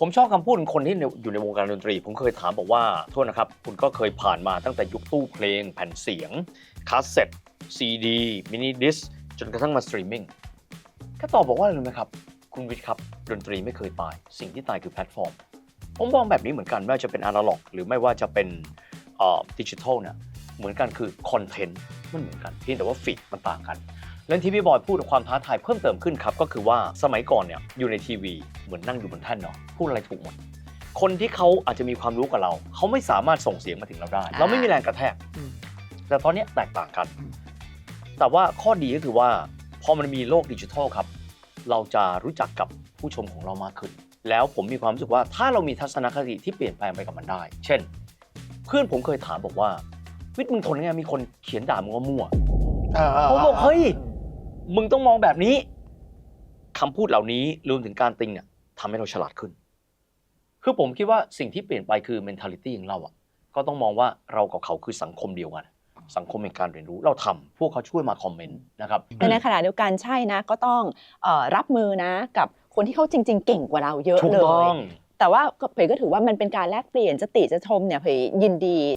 ผมชอบคำพูดคนที่อยู่ในวงการดนตรี ผมเคยถามบอกว่าโทษนะครับ คุณก็เคยผ่านมาตั้งแต่ยุคตู้เพลง แผ่นเสียงคาสเซ็ตซีดีมินิดิสจนกระทั่งมาสตรีมมิ่งก็ตอบบอกว่าอะไรรู้ไหมครับ คุณวิทย์ครับ ดนตรีไม่เคยตาย สิ่งที่ตายคือแพลตฟอร์ม ผมมองแบบนี้เหมือนกันไม่ว่าจะเป็นอนาล็อก หรือไม่ว่าจะเป็นดิจิทัลเนี่ยเหมือนกันคือคอนเทนต์มันเหมือนกันเพียงแต่ว่าฟีดมันต่างกัน และที่พี่บอยพูดความท้าทายเพิ่มเติมขึ้นครับ ก็คือว่าสมัยก่อนเนี่ยอยู่ในทีวีเหมือนนั่งอยู่บนแท่นเนาะพูดอะไรถูกหมดคนที่เขาอาจจะมีความรู้กับเรา เขาไม่สามารถส่งเสียงมาถึงเราได้ เราไม่มีแรงกระแทกอืมแต่ตอนเนี้ยแตกต่างกัน แต่ว่าข้อดีก็คือว่า พอมันมีโลกดิจิทัลครับ เราจะรู้จักกับผู้ชมของเรามากขึ้น แล้วผมมีความรู้สึกว่าถ้าเรามีทัศนคติที่เปลี่ยนแปลงไปกับมันได้ เช่น เพื่อนผมเคยถามบอกว่า วิทย์มึงทนยังไงมีคนเขียนด่ามึงว่ามั่วผมบอกเฮ้ย มึงต้องมองแบบนี้คำพูดเหล่านี้รวมถึงการติงเนี่ยทำให้เราฉลาดขึ้น คือผมคิดว่าสิ่งที่เปลี่ยนไปคือ mentality ของเราอะ ก็ต้องมองว่าเรากับเขาคือสังคมเดียวกันสังคมแห่งการเรียนรู้เราทำพวกเขาช่วยมาคอมเมนต์นะครับแต่ในขณะเดียวกันใช่นะ ก็ต้องเออรับมือนะ กับคนที่เขาจริง ๆ เก่งกว่าเราเยอะถูกเลต้ยองแต่ว่าก็เผยก็ถือว่ามันเป็นการแลกเปลี่ยนจะติจะชมเนี่ยเผยยินดี